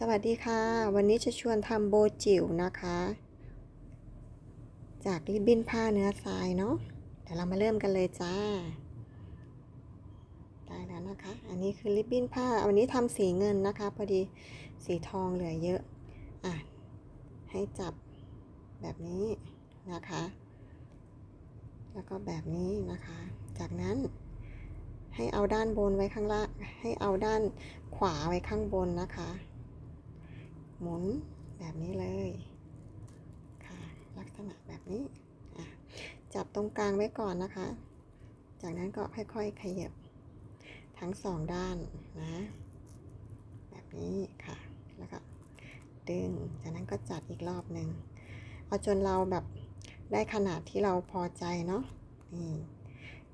สวัสดีค่ะ วันนี้จะชวนทำโบจิ๋วนะคะ จากริบบิ้นผ้าเนื้อทรายเนาะเดี๋ยวเรามาเริ่มกันเลยจ้า ได้แล้วนะคะ อันนี้คือริบบิ้นผ้าวันนี้ทำสีเงินนะคะ พอดีสีทองเหลือเยอะอะให้จับแบบนี้นะคะ แล้วก็แบบนี้นะคะ จากนั้นให้เอาด้านบนไว้ข้างล่างให้เอาด้านขวาไว้ข้างบนนะคะ หมุนแบบนี้เลยค่ะลักษณะแบบนี้จับตรงกลางไว้ก่อนนะคะ จากนั้นก็ค่อยๆขยับทั้งสองด้านนะ แบบนี้ค่ะ แล้วก็ดึง จากนั้นก็จัดอีกรอบหนึ่งเอาจนเราแบบได้ขนาดที่เราพอใจเนาะนี่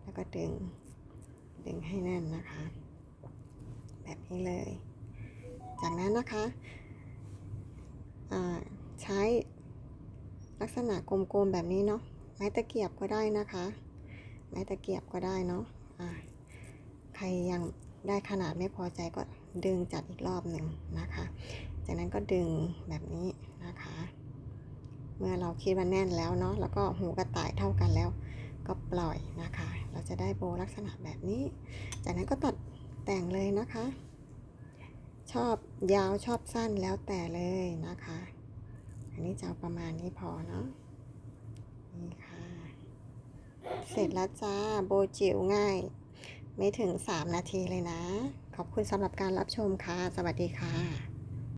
แล้วก็ดึง ดึงให้แน่นนะคะ แบบนี้เลย จากนั้นนะคะ ใช้ลักษณะกลมๆแบบนี้เนาะไม้ตะเกียบก็ได้นะคะ ไม้ตะเกียบก็ได้เนาะะใครยังได้ขนาดไม่พอใจก็ดึงจัดอีกรอบหนึ่งนะคะ จากนั้นก็ดึงแบบนี้นะคะ เมื่อเราคิดว่าแน่นแล้วเนาะแล้วก็หูกระต่ายเท่ากันแล้ว ก็ปล่อยนะคะ เราจะได้โบลักษณะแบบนี้ จากนั้นก็ตัดแต่งเลยนะคะ ชอบยาวชอบสั้นแล้วแต่เลยนะคะ อันนี้จะประมาณนี้พอเนาะนี่ค่ะ เสร็จแล้วจ้าโบจิ๋วง่าย ไม่ถึง 3 นาทีเลยนะ ขอบคุณสำหรับการรับชมค่ะ สวัสดีค่ะ